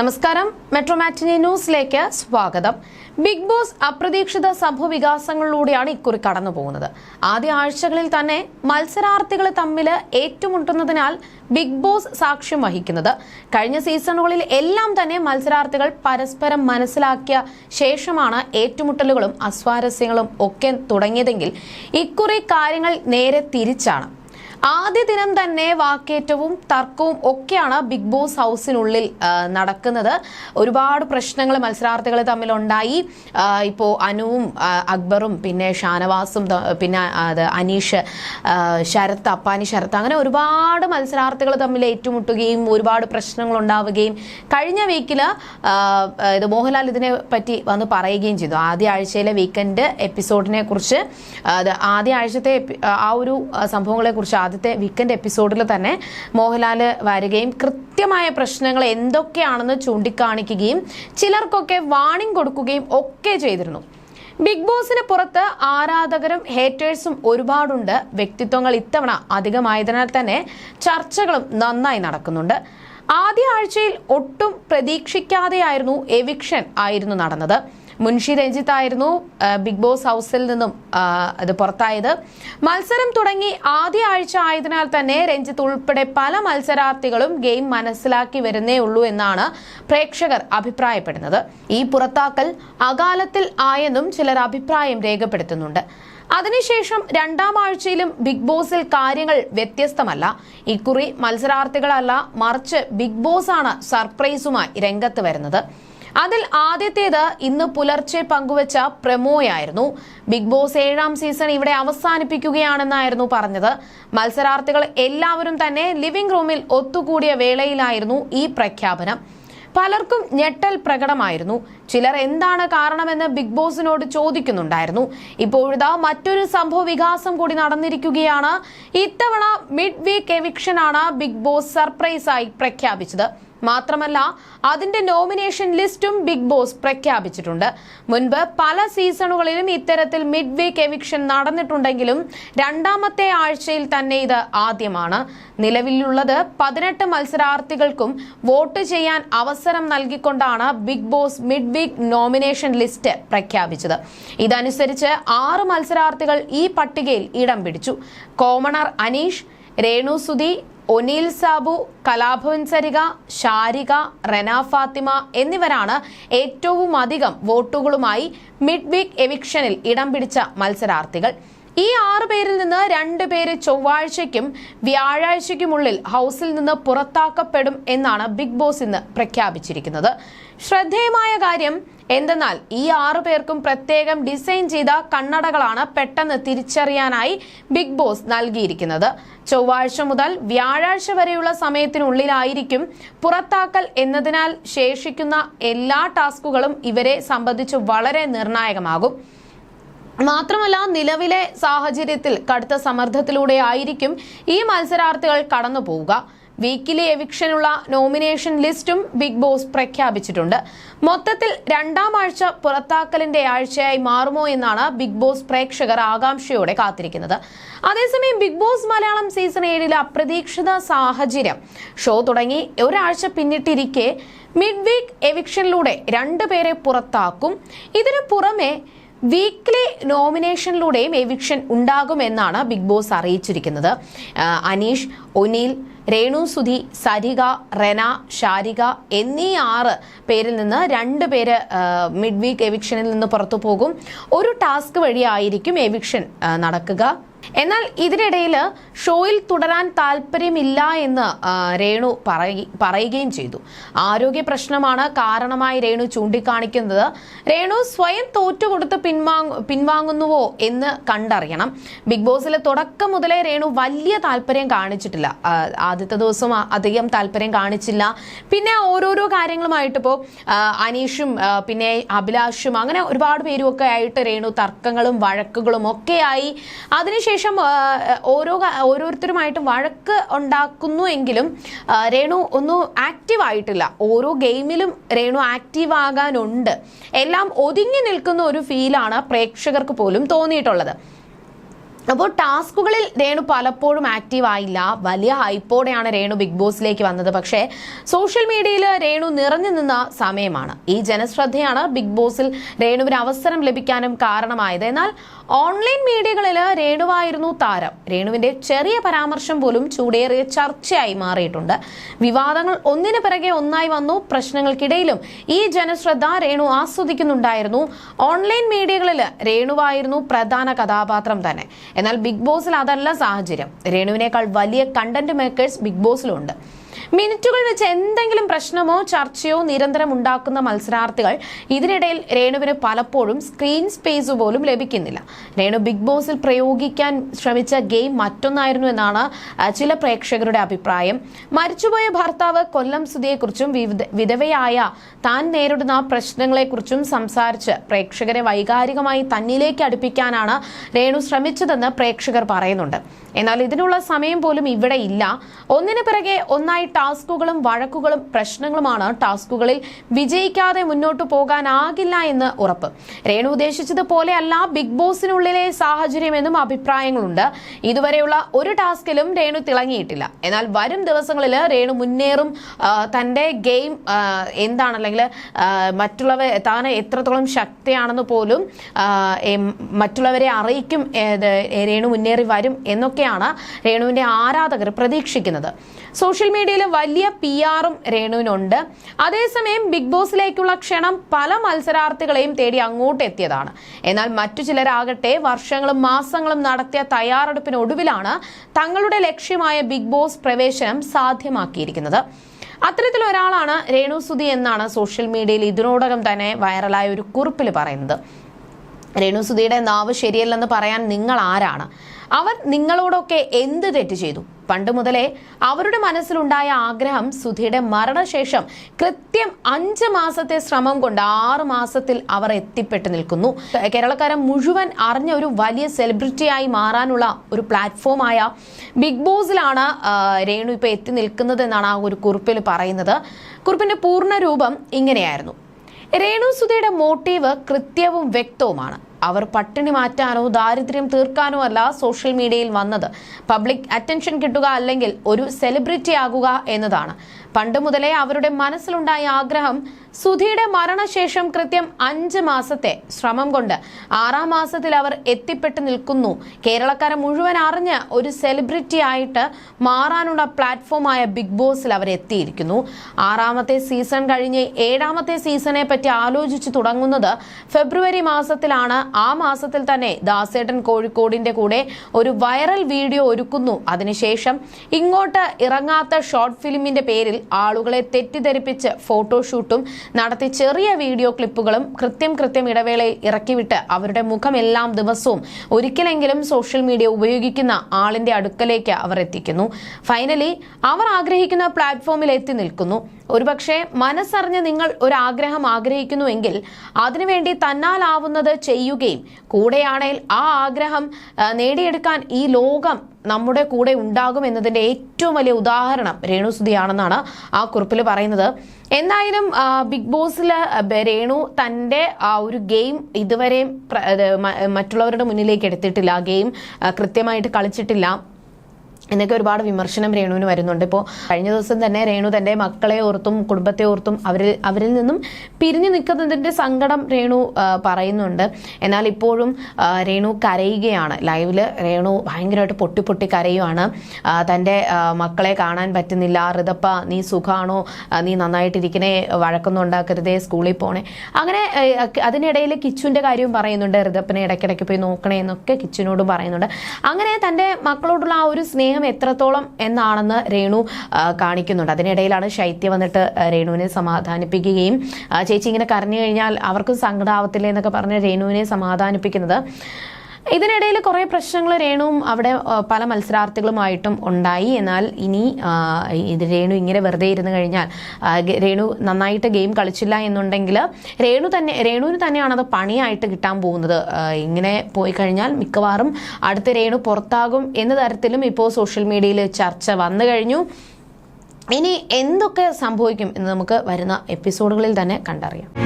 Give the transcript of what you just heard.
നമസ്കാരം. മെട്രോ മാറ്റിനി ന്യൂസിലേക്ക് സ്വാഗതം. ബിഗ് ബോസ് അപ്രതീക്ഷിത സംഭവവികാസങ്ങളിലൂടെയാണ് ഇക്കുറി കടന്നു പോകുന്നത്. ആദ്യ ആഴ്ചകളിൽ തന്നെ മത്സരാർത്ഥികൾ തമ്മിൽ ഏറ്റുമുട്ടുന്നതിനാൽ ബിഗ് ബോസ് സാക്ഷ്യം വഹിക്കുന്നത്. കഴിഞ്ഞ സീസണുകളിൽ എല്ലാം തന്നെ മത്സരാർത്ഥികൾ പരസ്പരം മനസ്സിലാക്കിയ ശേഷമാണ് ഏറ്റുമുട്ടലുകളും അസ്വാരസ്യങ്ങളും ഒക്കെ തുടങ്ങിയതെങ്കിൽ ഇക്കുറി കാര്യങ്ങൾ നേരെ തിരിച്ചാണ്. ആദ്യ ദിനം തന്നെ വാക്കേറ്റവും തർക്കവും ഒക്കെയാണ് ബിഗ് ബോസ് ഹൗസിനുള്ളിൽ നടക്കുന്നത്. ഒരുപാട് പ്രശ്നങ്ങൾ മത്സരാർത്ഥികൾ തമ്മിലുണ്ടായി. ഇപ്പോൾ അനുവും അക്ബറും പിന്നെ ഷാനവാസും പിന്നെ അത് അനീഷ് ശരത്ത് അപ്പാനി ശരത്ത് അങ്ങനെ ഒരുപാട് മത്സരാർത്ഥികൾ തമ്മിൽ ഏറ്റുമുട്ടുകയും ഒരുപാട് പ്രശ്നങ്ങൾ ഉണ്ടാവുകയും കഴിഞ്ഞ വീക്കിൽ ഇത് മോഹൻലാൽ ഇതിനെ പറ്റി വന്ന് പറയുകയും ചെയ്തു. ആദ്യ ആഴ്ചയിലെ വീക്കെൻഡ് എപ്പിസോഡിനെ കുറിച്ച് അത് ആദ്യ ആഴ്ചത്തെ ആ ഒരു സംഭവങ്ങളെ കുറിച്ച് ആദ്യത്തെ വീക്കെൻഡ് എപ്പിസോഡിൽ തന്നെ മോഹൻലാൽ വരികയും കൃത്യമായ പ്രശ്നങ്ങൾ എന്തൊക്കെയാണെന്ന് ചൂണ്ടിക്കാണിക്കുകയും ചിലർക്കൊക്കെ വാണിംഗ് കൊടുക്കുകയും ഒക്കെ ചെയ്തിരുന്നു. ബിഗ് ബോസിന് പുറത്ത് ആരാധകരും ഹേറ്റേഴ്സും ഒരുപാടുണ്ട്. വ്യക്തിത്വങ്ങൾ ഇത്തവണ അധികമായതിനാൽ തന്നെ ചർച്ചകളും നന്നായി നടക്കുന്നുണ്ട്. ആദ്യ ആഴ്ചയിൽ ഒട്ടും പ്രതീക്ഷിക്കാതെയായിരുന്നു എവിക്ഷൻ ആയിരുന്നു നടന്നത്. മുൻഷി രഞ്ജിത്ത് ആയിരുന്നു ബിഗ് ബോസ് ഹൗസിൽ നിന്നും അത് പുറത്തായത്. മത്സരം തുടങ്ങി ആദ്യ ആഴ്ച ആയതിനാൽ തന്നെ രഞ്ജിത്ത് ഉൾപ്പെടെ പല മത്സരാർത്ഥികളും ഗെയിം മനസ്സിലാക്കി വരുന്നേ ഉള്ളൂ എന്നാണ് പ്രേക്ഷകർ അഭിപ്രായപ്പെടുന്നത്. ഈ പുറത്താക്കൽ അകാലത്തിൽ ആയെന്നും ചിലർ അഭിപ്രായം രേഖപ്പെടുത്തുന്നുണ്ട്. അതിനുശേഷം രണ്ടാം ആഴ്ചയിലും ബിഗ് ബോസിൽ കാര്യങ്ങൾ വ്യത്യസ്തമല്ല. ഇക്കുറി മത്സരാർത്ഥികളല്ല മറിച്ച് ബിഗ് ബോസ് ആണ് സർപ്രൈസുമായി രംഗത്ത് വരുന്നത്. അതിൽ ആദ്യത്തേത് ഇന്ന് പുലർച്ചെ പങ്കുവച്ച പ്രമോയായിരുന്നു. ബിഗ് ബോസ് ഏഴാം സീസൺ ഇവിടെ അവസാനിപ്പിക്കുകയാണെന്നായിരുന്നു പറഞ്ഞത്. മത്സരാർത്ഥികൾ എല്ലാവരും തന്നെ ലിവിംഗ് റൂമിൽ ഒത്തുകൂടിയ വേളയിലായിരുന്നു ഈ പ്രഖ്യാപനം. പലർക്കും ഞെട്ടൽ പ്രകടമായിരുന്നു. ചിലർ എന്താണ് കാരണമെന്ന് ബിഗ് ബോസിനോട് ചോദിക്കുന്നുണ്ടായിരുന്നു. ഇപ്പോഴിതാ മറ്റൊരു സംഭവ വികാസം കൂടി നടന്നിരിക്കുകയാണ്. ഇത്തവണ മിഡ് വീക്ക് എവിക്ഷനാണ് ബിഗ് ബോസ് സർപ്രൈസായി പ്രഖ്യാപിച്ചത്. മാത്രമല്ല അതിന്റെ നോമിനേഷൻ ലിസ്റ്റും ബിഗ് ബോസ് പ്രഖ്യാപിച്ചിട്ടുണ്ട്. മുൻപ് പല സീസണുകളിലും ഇത്തരത്തിൽ മിഡ് വീക്ക് എവിക്ഷൻ നടന്നിട്ടുണ്ടെങ്കിലും രണ്ടാമത്തെ ആഴ്ചയിൽ തന്നെ ഇത് ആദ്യമാണ്. നിലവിലുള്ളത് പതിനെട്ട് മത്സരാർത്ഥികൾക്കും വോട്ട് ചെയ്യാൻ അവസരം നൽകിക്കൊണ്ടാണ് Bigg Boss mid week nomination list പ്രഖ്യാപിച്ചത്. ഇതനുസരിച്ച് ആറ് മത്സരാർത്ഥികൾ ഈ പട്ടികയിൽ ഇടം പിടിച്ചു. കോമണർ അനീഷ് രേണു സുധി ഒനീൽ സാബു കലാഭവൻ സരിക ഷാരിക റെന ഫാത്തിമ എന്നിവരാണ് ഏറ്റവും അധികം വോട്ടുകളുമായി മിഡ് വീക്ക് എവിക്ഷനിൽ ഇടം പിടിച്ച മത്സരാർത്ഥികൾ. ഈ ആറ് പേരിൽ നിന്ന് രണ്ട് പേര് ചൊവ്വാഴ്ചയ്ക്കും വ്യാഴാഴ്ചയ്ക്കുമുള്ളിൽ ഹൗസിൽ നിന്ന് പുറത്താക്കപ്പെടും എന്നാണ് ബിഗ് ബോസ് ഇന്ന് പ്രഖ്യാപിച്ചിരിക്കുന്നത്. ശ്രദ്ധേയമായ കാര്യം എന്തെന്നാൽ ഈ ആറു പേർക്കും പ്രത്യേകം ഡിസൈൻ ചെയ്ത കണ്ണടകളാണ് പെട്ടെന്ന് തിരിച്ചറിയാനായി ബിഗ് ബോസ് നൽകിയിരിക്കുന്നത്. ചൊവ്വാഴ്ച മുതൽ വ്യാഴാഴ്ച വരെയുള്ള സമയത്തിനുള്ളിലായിരിക്കും പുറത്താക്കൽ എന്നതിനാൽ ശേഷിക്കുന്ന എല്ലാ ടാസ്കുകളും ഇവരെ സംബന്ധിച്ച് വളരെ നിർണായകമാകും. മാത്രമല്ല നിലവിലെ സാഹചര്യത്തിൽ കടുത്ത സമ്മർദ്ദത്തിലൂടെ ആയിരിക്കും ഈ മത്സരാർത്ഥികൾ കടന്നു പോവുക വീക്കിലി എവിക്ഷനുള്ള നോമിനേഷൻ ലിസ്റ്റും ബിഗ് ബോസ് പ്രഖ്യാപിച്ചിട്ടുണ്ട്. മൊത്തത്തിൽ രണ്ടാം ആഴ്ച പുറത്താക്കലിന്റെ ആഴ്ചയായി മാറുമോ എന്നാണ് ബിഗ് ബോസ് പ്രേക്ഷകർ ആകാംക്ഷയോടെ കാത്തിരിക്കുന്നത്. അതേസമയം ബിഗ് ബോസ് മലയാളം സീസൺ ഏഴിലെ അപ്രതീക്ഷിത സാഹചര്യം. ഷോ തുടങ്ങി. ഒരാഴ്ച പിന്നിട്ടിരിക്കെ മിഡ് വീക്ക് എവിക്ഷനിലൂടെ രണ്ടുപേരെ പുറത്താക്കും. ഇതിനു പുറമെ വീക്ക്ലി നോമിനേഷനിലൂടെയും എവിക്ഷൻ ഉണ്ടാകുമെന്നാണ് ബിഗ് ബോസ് അറിയിച്ചിരിക്കുന്നത്. അനീഷ് ഒനീൽ രേണു സുധി സരിക റെന ഷാരിക എന്നീ ആറ് പേരിൽ നിന്ന് രണ്ട് പേര് മിഡ് വീക്ക് എവിക്ഷനിൽ നിന്ന് പുറത്തു പോകും. ഒരു ടാസ്ക് വഴിയായിരിക്കും എവിക്ഷൻ നടക്കുക. എന്നാൽ ഇതിനിടയിൽ ഷോയിൽ തുടരാൻ താല്പര്യമില്ല എന്ന് രേണു പറയുകയും ചെയ്തു. ആരോഗ്യ പ്രശ്നമാണ് കാരണമായി രേണു ചൂണ്ടിക്കാണിക്കുന്നത്. രേണു സ്വയം തോറ്റുകൊടുത്ത് പിൻവാങ് പിൻവാങ്ങുന്നുവോ എന്ന് കണ്ടറിയണം. ബിഗ് ബോസിലെ തുടക്കം മുതലേ രേണു വലിയ താല്പര്യം കാണിച്ചിട്ടില്ല. ആദ്യത്തെ ദിവസം അധികം താല്പര്യം കാണിച്ചില്ല. പിന്നെ ഓരോരോ കാര്യങ്ങളുമായിട്ട് ഇപ്പോൾ അനീഷും പിന്നെ അഭിലാഷും അങ്ങനെ ഒരുപാട് പേരും ഒക്കെ ആയിട്ട് രേണു തർക്കങ്ങളും വഴക്കുകളും ഒക്കെയായി. അതിനുശേഷം ആ, ഓരോ ഓരോരുത്തരുമായിട്ട് വഴക്ക് ഉണ്ടാക്കുന്നു എങ്കിലും രേണു ഒന്നും ആക്റ്റീവ് ആയിട്ടില്ല. ഓരോ ഗെയിമിലും രേണു ആക്റ്റീവ് ആകാനുണ്ട്. എല്ലാം ഒതുങ്ങി നിൽക്കുന്ന ഒരു ഫീലാണ് പ്രേക്ഷകർക്ക് പോലും തോന്നിയിട്ടുള്ളത്. അപ്പോൾ ടാസ്കുകളിൽ രേണു പലപ്പോഴും ആക്റ്റീവ് ആയില്ല. വലിയ ഹൈപ്പോടെയാണ് രേണു ബിഗ് ബോസിലേക്ക് വന്നത്. പക്ഷേ സോഷ്യൽ മീഡിയയിൽ രേണു നിറഞ്ഞു നിന്ന സമയമാണ്. ഈ ജനശ്രദ്ധയാണ് ബിഗ് ബോസിൽ രേണുവിന് അവസരം ലഭിക്കാനും കാരണമായത്. എന്നാൽ ഓൺലൈൻ മീഡിയകളിൽ രേണുവായിരുന്നു താരം. രേണുവിന്റെ ചെറിയ പരാമർശം പോലും ചൂടേറിയ ചർച്ചയായി മാറിയിട്ടുണ്ട്. വിവാദങ്ങൾ ഒന്നിനു പിറകെ ഒന്നായി വന്നു. പ്രശ്നങ്ങൾക്കിടയിലും ഈ ജനശ്രദ്ധ രേണു ആസ്വദിക്കുന്നുണ്ടായിരുന്നു. ഓൺലൈൻ മീഡിയകളിൽ രേണുവായിരുന്നു പ്രധാന കഥാപാത്രം തന്നെ. എന്നാൽ ബിഗ് ബോസിൽ അതല്ല സാഹചര്യം. രേണുവിനേക്കാൾ വലിയ കണ്ടന്റ് മേക്കേഴ്സ് ബിഗ് ബോസിലുണ്ട്. മിനിറ്റുകൾ വെച്ച് എന്തെങ്കിലും പ്രശ്നമോ ചർച്ചയോ നിരന്തരം ഉണ്ടാക്കുന്ന മത്സരാർത്ഥികൾ ഇതിനിടയിൽ രേണുവിന് പലപ്പോഴും സ്ക്രീൻ സ്പേസ് പോലും ലഭിക്കുന്നില്ല. രേണു ബിഗ് ബോസിൽ പ്രയോഗിക്കാൻ ശ്രമിച്ച ഗെയിം മറ്റൊന്നായിരുന്നു എന്നാണ് ചില പ്രേക്ഷകരുടെ അഭിപ്രായം. മരിച്ചുപോയ ഭർത്താവ് കൊല്ലം സുധിയെക്കുറിച്ചും വിധവയായ താൻ നേരിടുന്ന പ്രശ്നങ്ങളെക്കുറിച്ചും സംസാരിച്ച് പ്രേക്ഷകരെ വൈകാരികമായി തന്നിലേക്ക് അടുപ്പിക്കാനാണ് രേണു ശ്രമിച്ചതെന്ന് പ്രേക്ഷകർ പറയുന്നുണ്ട്. എന്നാൽ ഇതിനുള്ള സമയം പോലും ഇവിടെ ഇല്ല. ഒന്നിനു പിറകെ ഒന്നായി ടാസ്കുകളും വഴക്കുകളും പ്രശ്നങ്ങളുമാണ് ടാസ്കുകളിൽ വിജയിക്കാതെ മുന്നോട്ടു പോകാനാകില്ല എന്ന് ഉറപ്പ്. രേണു ഉദ്ദേശിച്ചതുപോലെ അല്ല ബിഗ് ബോസിനുള്ളിലെ സാഹചര്യമെന്നും അഭിപ്രായങ്ങളുണ്ട്. ഇതുവരെയുള്ള ഒരു ടാസ്കിലും രേണു തിളങ്ങിയിട്ടില്ല. എന്നാൽ വരും ദിവസങ്ങളിൽ രേണു മുന്നേറും തന്റെ ഗെയിം എന്താണ് അല്ലെങ്കിൽ മറ്റുള്ളവർ താൻ എത്രത്തോളം ശക്തിയാണെന്ന് പോലും മറ്റുള്ളവരെ അറിയിക്കും രേണു മുന്നേറി വരും എന്നൊക്കെയാണ് രേണുവിന്റെ ആരാധകർ പ്രതീക്ഷിക്കുന്നത്. സോഷ്യൽ മീഡിയയിൽ വലിയ പി ആറും രേണുവിനുണ്ട്. അതേസമയം ബിഗ് ബോസിലേക്കുള്ള ക്ഷണം പല മത്സരാർത്ഥികളെയും തേടി അങ്ങോട്ട് എത്തിയതാണ്. എന്നാൽ മറ്റു ചിലരാകട്ടെ വർഷങ്ങളും മാസങ്ങളും നടത്തിയ തയ്യാറെടുപ്പിനൊടുവിലാണ് തങ്ങളുടെ ലക്ഷ്യമായ ബിഗ് ബോസ് പ്രവേശനം സാധ്യമാക്കിയിരിക്കുന്നത്. അത്തരത്തിൽ ഒരാളാണ് രേണു സുധി എന്നാണ് സോഷ്യൽ മീഡിയയിൽ ഇതിനോടകം തന്നെ വൈറലായ ഒരു കുറിപ്പിൽ പറയുന്നത്. രേണുസുധിയുടെ നാവ് ശരിയല്ലെന്ന് പറയാൻ നിങ്ങൾ ആരാണ്? അവർ നിങ്ങളോടൊക്കെ എന്ത് തെറ്റ് ചെയ്തു? പണ്ട് മുതലേ അവരുടെ മനസ്സിലുണ്ടായ ആഗ്രഹം സുധിയുടെ മരണശേഷം കൃത്യം അഞ്ച് മാസത്തെ ശ്രമം കൊണ്ട് ആറ് മാസത്തിൽ അവർ എത്തിപ്പെട്ടു നിൽക്കുന്നു. കേരളക്കാരൻ മുഴുവൻ അറിഞ്ഞ ഒരു വലിയ സെലിബ്രിറ്റിയായി മാറാനുള്ള ഒരു പ്ലാറ്റ്ഫോമായ ബിഗ് ബോസിലാണ് രേണു ഇപ്പോൾ എത്തി നിൽക്കുന്നത് എന്നാണ് ആ ഒരു കുറിപ്പിൽ പറയുന്നത്. കുറിപ്പിന്റെ പൂർണ രൂപം ഇങ്ങനെയായിരുന്നു. രേണു സുധയുടെ മോട്ടീവ് കൃത്യവും വ്യക്തവുമാണ്. അവർ പട്ടിണി മാറ്റാനോ ദാരിദ്ര്യം തീർക്കാനോ അല്ല സോഷ്യൽ മീഡിയയിൽ വന്നത്. പബ്ലിക് അറ്റൻഷൻ കിട്ടുക അല്ലെങ്കിൽ ഒരു സെലിബ്രിറ്റി ആകുക എന്നതാണ്. പണ്ട് മുതലേ അവരുടെ മനസ്സിലുണ്ടായ ആഗ്രഹം സുധിയുടെ മരണശേഷം കൃത്യം അഞ്ച് മാസത്തെ ശ്രമം കൊണ്ട് ആറാം മാസത്തിൽ അവർ എത്തിപ്പെട്ട് നിൽക്കുന്നു. കേരളക്കാരെ മുഴുവൻ അറിഞ്ഞ് ഒരു സെലിബ്രിറ്റി ആയിട്ട് മാറാനുള്ള പ്ലാറ്റ്ഫോമായ ബിഗ് ബോസിൽ അവർ എത്തിയിരിക്കുന്നു. ആറാമത്തെ സീസൺ കഴിഞ്ഞ് ഏഴാമത്തെ സീസണെ പറ്റി ആലോചിച്ച് തുടങ്ങുന്നത് ഫെബ്രുവരി മാസത്തിലാണ്. ആ മാസത്തിൽ തന്നെ ദാസേട്ടൻ കോഴിക്കോടിന്റെ കൂടെ ഒരു വൈറൽ വീഡിയോ ഒരുക്കുന്നു. അതിനുശേഷം ഇങ്ങോട്ട് ഇറങ്ങാത്ത ഷോർട്ട് ഫിലിമിന്റെ പേരിൽ ആളുകളെ തെറ്റിദ്ധരിപ്പിച്ച് ഫോട്ടോഷൂട്ടും നടത്തി ചെറിയ വീഡിയോ ക്ലിപ്പുകളും കൃത്യം കൃത്യം ഇടവേളയിൽ ഇറക്കിവിട്ട് അവരുടെ മുഖം എല്ലാം ദിവസവും ഒരിക്കലെങ്കിലും സോഷ്യൽ മീഡിയ ഉപയോഗിക്കുന്ന ആളിന്റെ അടുക്കലേക്ക് അവർ എത്തിക്കുന്നു. ഫൈനലി അവർ ആഗ്രഹിക്കുന്ന പ്ലാറ്റ്ഫോമിൽ എത്തി നിൽക്കുന്നു. ഒരുപക്ഷെ മനസ്സറിഞ്ഞ് നിങ്ങൾ ഒരു ആഗ്രഹം ആഗ്രഹിക്കുന്നുവെങ്കിൽ അതിനുവേണ്ടി തന്നാലാവുന്നത് ചെയ്യുകയും കൂടെയാണേൽ ആ ആഗ്രഹം നേടിയെടുക്കാൻ ഈ ലോകം നമ്മുടെ കൂടെ ഉണ്ടാകും എന്നതിന്റെ ഏറ്റവും വലിയ ഉദാഹരണം രേണുസുതിയാണെന്നാണ് ആ കുറിപ്പിൽ പറയുന്നത്. എന്തായാലും ബിഗ് ബോസിൽ രേണു തന്റെ ആ ഒരു ഗെയിം ഇതുവരെയും മറ്റുള്ളവരുടെ മുന്നിലേക്ക് എടുത്തിട്ടില്ല. ഗെയിം കൃത്യമായിട്ട് കളിച്ചിട്ടില്ല. എന്നൊക്കെ ഒരുപാട് വിമർശനം രേണുവിന് വരുന്നുണ്ട്. ഇപ്പോൾ കഴിഞ്ഞ ദിവസം തന്നെ രേണു തന്റെ മക്കളെ ഓർത്തും കുടുംബത്തെ ഓർത്തും അവരിൽ അവരിൽ നിന്നും പിരിഞ്ഞു നിൽക്കുന്നതിന്റെ സങ്കടം രേണു പറയുന്നുണ്ട്. എന്നാൽ ഇപ്പോഴും രേണു കരയുകയാണ്. ലൈവിൽ രേണു ഭയങ്കരമായിട്ട് പൊട്ടി പൊട്ടി കരയുവാണ്. തന്റെ മക്കളെ കാണാൻ പറ്റുന്നില്ല. ഋതപ്പ നീ സുഖാണോ? നീ നന്നായിട്ടിരിക്കണേ? വഴക്കൊന്നും ഉണ്ടാക്കരുതേ സ്കൂളിൽ പോണേ. അങ്ങനെ അതിനിടയിൽ കിച്ചുവിന്റെ കാര്യവും പറയുന്നുണ്ട്. ഋതപ്പനെ ഇടയ്ക്കിടയ്ക്ക് പോയി നോക്കണേ എന്നൊക്കെ കിച്ചുവിനോടും പറയുന്നുണ്ട്. അങ്ങനെ തന്റെ മക്കളോടുള്ള ആ ഒരു സ്നേഹം എത്രത്തോളം എന്നാണെന്ന് രേണു കാണിക്കുന്നുണ്ട്. അതിനിടയിലാണ് ശൈത്യ വന്നിട്ട് രേണുവിനെ സമാധാനിപ്പിക്കുകയും ചേച്ചി ഇങ്ങനെ കരഞ്ഞു കഴിഞ്ഞാൽ അവർക്കും സങ്കടാവത്തില്ല എന്നൊക്കെ പറഞ്ഞ് രേണുവിനെ സമാധാനിപ്പിക്കുന്നത്. ഇതിനിടയിൽ കുറേ പ്രശ്നങ്ങൾ രേണുവും അവിടെ പല മത്സരാർത്ഥികളുമായിട്ടും ഉണ്ടായി. എന്നാൽ ഇനി ഇത് രേണു ഇങ്ങനെ വെറുതെ ഇരുന്ന് കഴിഞ്ഞാൽ രേണു നന്നായിട്ട് ഗെയിം കളിച്ചില്ല എന്നുണ്ടെങ്കിൽ രേണു തന്നെ രേണുവിന് തന്നെയാണ് അത് പണിയായിട്ട് കിട്ടാൻ പോകുന്നത്. ഇങ്ങനെ പോയി കഴിഞ്ഞാൽ മിക്കവാറും അടുത്ത രേണു പുറത്താകും എന്ന തരത്തിലും ഇപ്പോൾ സോഷ്യൽ മീഡിയയിൽ ചർച്ച വന്നു കഴിഞ്ഞു. ഇനി എന്തൊക്കെ സംഭവിക്കും എന്ന് നമുക്ക് വരുന്ന എപ്പിസോഡുകളിൽ തന്നെ കണ്ടറിയാം.